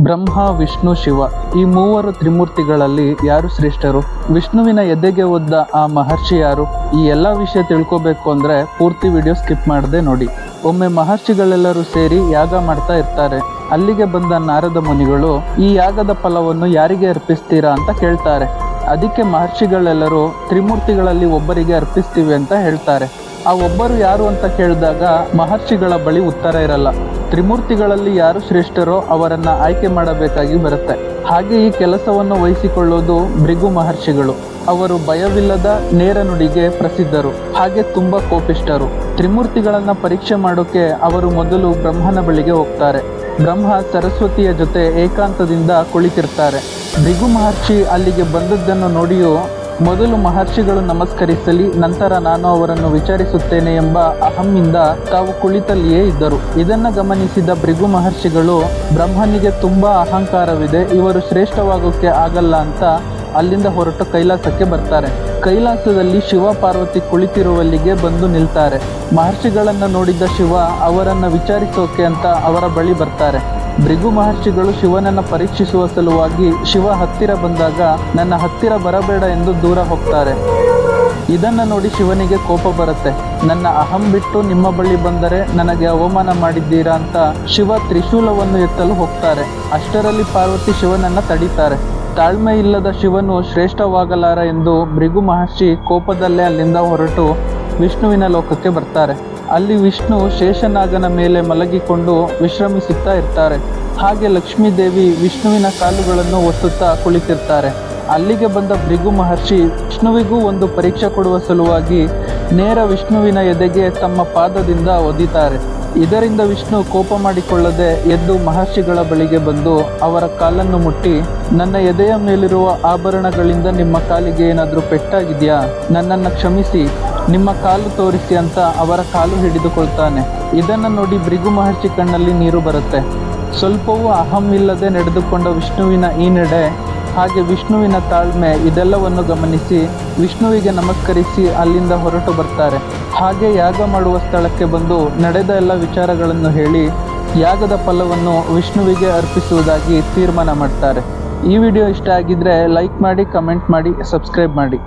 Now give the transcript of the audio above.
ಬ್ರಹ್ಮ, ವಿಷ್ಣು, ಶಿವ ಈ ಮೂವರು ತ್ರಿಮೂರ್ತಿಗಳಲ್ಲಿ ಯಾರು ಶ್ರೇಷ್ಠರು? ವಿಷ್ಣುವಿನ ಎದೆಗೆ ಒದ್ದ ಆ ಮಹರ್ಷಿ ಯಾರು? ಈ ಎಲ್ಲ ವಿಷಯ ತಿಳ್ಕೊಬೇಕು ಅಂದ್ರೆ ಪೂರ್ತಿ ವಿಡಿಯೋ ಸ್ಕಿಪ್ ಮಾಡದೆ ನೋಡಿ. ಒಮ್ಮೆ ಮಹರ್ಷಿಗಳೆಲ್ಲರೂ ಸೇರಿ ಯಾಗ ಮಾಡ್ತಾ ಇರ್ತಾರೆ. ಅಲ್ಲಿಗೆ ಬಂದ ನಾರದ ಮುನಿಗಳು ಈ ಯಾಗದ ಫಲವನ್ನು ಯಾರಿಗೆ ಅರ್ಪಿಸ್ತೀರಾ ಅಂತ ಕೇಳ್ತಾರೆ. ಅದಕ್ಕೆ ಮಹರ್ಷಿಗಳೆಲ್ಲರೂ ತ್ರಿಮೂರ್ತಿಗಳಲ್ಲಿ ಒಬ್ಬರಿಗೆ ಅರ್ಪಿಸ್ತೀವಿ ಅಂತ ಹೇಳ್ತಾರೆ. ಆ ಒಬ್ಬರು ಯಾರು ಅಂತ ಕೇಳಿದಾಗ ಮಹರ್ಷಿಗಳ ಬಳಿ ಉತ್ತರ ಇರಲ್ಲ. ತ್ರಿಮೂರ್ತಿಗಳಲ್ಲಿ ಯಾರು ಶ್ರೇಷ್ಠರೋ ಅವರನ್ನು ಆಯ್ಕೆ ಮಾಡಬೇಕಾಗಿ ಬರುತ್ತೆ. ಹಾಗೆ ಈ ಕೆಲಸವನ್ನು ವಹಿಸಿಕೊಳ್ಳೋದು ಭೃಗು ಮಹರ್ಷಿಗಳು. ಅವರು ಭಯವಿಲ್ಲದ ನೇರ ನುಡಿಗೆ ಪ್ರಸಿದ್ಧರು, ಹಾಗೆ ತುಂಬಾ ಕೋಪಿಷ್ಠರು. ತ್ರಿಮೂರ್ತಿಗಳನ್ನು ಪರೀಕ್ಷೆ ಮಾಡೋಕೆ ಅವರು ಮೊದಲು ಬ್ರಹ್ಮನ ಬಳಿಗೆ ಹೋಗ್ತಾರೆ. ಬ್ರಹ್ಮ ಸರಸ್ವತಿಯ ಜೊತೆ ಏಕಾಂತದಿಂದ ಕುಳಿತಿರ್ತಾರೆ. ಭೃಗು ಮಹರ್ಷಿ ಅಲ್ಲಿಗೆ ಬಂದದ್ದನ್ನು ನೋಡಿಯೂ ಮೊದಲು ಮಹರ್ಷಿಗಳು ನಮಸ್ಕರಿಸಲಿ, ನಂತರ ನಾನು ಅವರನ್ನು ವಿಚಾರಿಸುತ್ತೇನೆ ಎಂಬ ಅಹಮ್ಮಿಂದ ತಾವು ಕುಳಿತಲ್ಲಿಯೇ ಇದ್ದರು. ಇದನ್ನು ಗಮನಿಸಿದ ಭೃಗು ಮಹರ್ಷಿಗಳು, ಬ್ರಹ್ಮನಿಗೆ ತುಂಬಾ ಅಹಂಕಾರವಿದೆ, ಇವರು ಶ್ರೇಷ್ಠವಾಗೋಕೆ ಆಗಲ್ಲ ಅಂತ ಅಲ್ಲಿಂದ ಹೊರಟು ಕೈಲಾಸಕ್ಕೆ ಬರ್ತಾರೆ. ಕೈಲಾಸದಲ್ಲಿ ಶಿವ ಪಾರ್ವತಿ ಕುಳಿತಿರುವಲ್ಲಿಗೆ ಬಂದು ನಿಲ್ತಾರೆ. ಮಹರ್ಷಿಗಳನ್ನು ನೋಡಿದ ಶಿವ ಅವರನ್ನು ವಿಚಾರಿಸೋಕೆ ಅಂತ ಅವರ ಬಳಿ ಬರ್ತಾರೆ. ಭೃಗು ಮಹರ್ಷಿಗಳು ಶಿವನನ್ನ ಪರೀಕ್ಷಿಸುವ ಸಲುವಾಗಿ ಶಿವ ಹತ್ತಿರ ಬಂದಾಗ ನನ್ನ ಹತ್ತಿರ ಬರಬೇಡ ಎಂದು ದೂರ ಹೋಗ್ತಾರೆ. ಇದನ್ನು ನೋಡಿ ಶಿವನಿಗೆ ಕೋಪ ಬರುತ್ತೆ. ನನ್ನ ಅಹಂ ಬಿಟ್ಟು ನಿಮ್ಮ ಬಳಿ ಬಂದರೆ ನನಗೆ ಅವಮಾನ ಮಾಡಿದ್ದೀರಾ ಅಂತ ಶಿವ ತ್ರಿಶೂಲವನ್ನು ಎತ್ತಲು ಹೋಗ್ತಾರೆ. ಅಷ್ಟರಲ್ಲಿ ಪಾರ್ವತಿ ಶಿವನನ್ನ ತಡೀತಾರೆ. ತಾಳ್ಮೆ ಇಲ್ಲದ ಶಿವನು ಶ್ರೇಷ್ಠವಾಗಲಾರ ಎಂದು ಭೃಗು ಮಹರ್ಷಿ ಕೋಪದಲ್ಲೇ ಅಲ್ಲಿಂದ ಹೊರಟು ವಿಷ್ಣುವಿನ ಲೋಕಕ್ಕೆ ಬರ್ತಾರೆ. ಅಲ್ಲಿ ವಿಷ್ಣು ಶೇಷನಾಗನ ಮೇಲೆ ಮಲಗಿಕೊಂಡು ವಿಶ್ರಮಿಸುತ್ತಾ ಇರ್ತಾರೆ. ಹಾಗೆ ಲಕ್ಷ್ಮೀದೇವಿ ವಿಷ್ಣುವಿನ ಕಾಲುಗಳನ್ನು ಒತ್ತುತ್ತಾ ಕುಳಿತಿರ್ತಾರೆ. ಅಲ್ಲಿಗೆ ಬಂದ ಭೃಗು ಮಹರ್ಷಿ ವಿಷ್ಣುವಿಗೂ ಒಂದು ಪರೀಕ್ಷೆ ಕೊಡುವ ಸಲುವಾಗಿ ನೇರ ವಿಷ್ಣುವಿನ ಎದೆಗೆ ತಮ್ಮ ಪಾದದಿಂದ ಒದಿತಾರೆ. ಇದರಿಂದ ವಿಷ್ಣು ಕೋಪ ಮಾಡಿಕೊಳ್ಳದೆ ಎದ್ದು ಮಹರ್ಷಿಗಳ ಬಳಿಗೆ ಬಂದು ಅವರ ಕಾಲನ್ನು ಮುಟ್ಟಿ, ನನ್ನ ಎದೆಯ ಮೇಲಿರುವ ಆಭರಣಗಳಿಂದ ನಿಮ್ಮ ಕಾಲಿಗೆ ಏನಾದರೂ ಪೆಟ್ಟಾಗಿದೆಯಾ? ನನ್ನನ್ನು ಕ್ಷಮಿಸಿ. ನಿಮ್ಮ ಕಾಲು ತೋರಿಸಿ ಅಂತ ಅವರ ಕಾಲು ಹಿಡಿದುಕೊಳ್ತಾನೆ. ಇದನ್ನು ನೋಡಿ ಭೃಗು ಮಹರ್ಷಿ ಕಣ್ಣಲ್ಲಿ ನೀರು ಬರುತ್ತೆ. ಸ್ವಲ್ಪವೂ ಅಹಂ ಇಲ್ಲದೆ ನಡೆದುಕೊಂಡ ವಿಷ್ಣುವಿನ ಈ ನಡೆ, ಹಾಗೆ ವಿಷ್ಣುವಿನ ತಾಳ್ಮೆ ಇದೆಲ್ಲವನ್ನು ಗಮನಿಸಿ ವಿಷ್ಣುವಿಗೆ ನಮಸ್ಕರಿಸಿ ಅಲ್ಲಿಂದ ಹೊರಟು ಬರ್ತಾರೆ. ಹಾಗೆ ಯಾಗ ಮಾಡುವ ಸ್ಥಳಕ್ಕೆ ಬಂದು ನಡೆದ ಎಲ್ಲ ವಿಚಾರಗಳನ್ನು ಹೇಳಿ ಯಾಗದ ಫಲವನ್ನು ವಿಷ್ಣುವಿಗೆ ಅರ್ಪಿಸುವುದಾಗಿ ತೀರ್ಮಾನ ಮಾಡ್ತಾರೆ. ಈ ವಿಡಿಯೋ ಇಷ್ಟ ಆಗಿದ್ರೆ ಲೈಕ್ ಮಾಡಿ, ಕಮೆಂಟ್ ಮಾಡಿ, ಸಬ್ಸ್ಕ್ರೈಬ್ ಮಾಡಿ.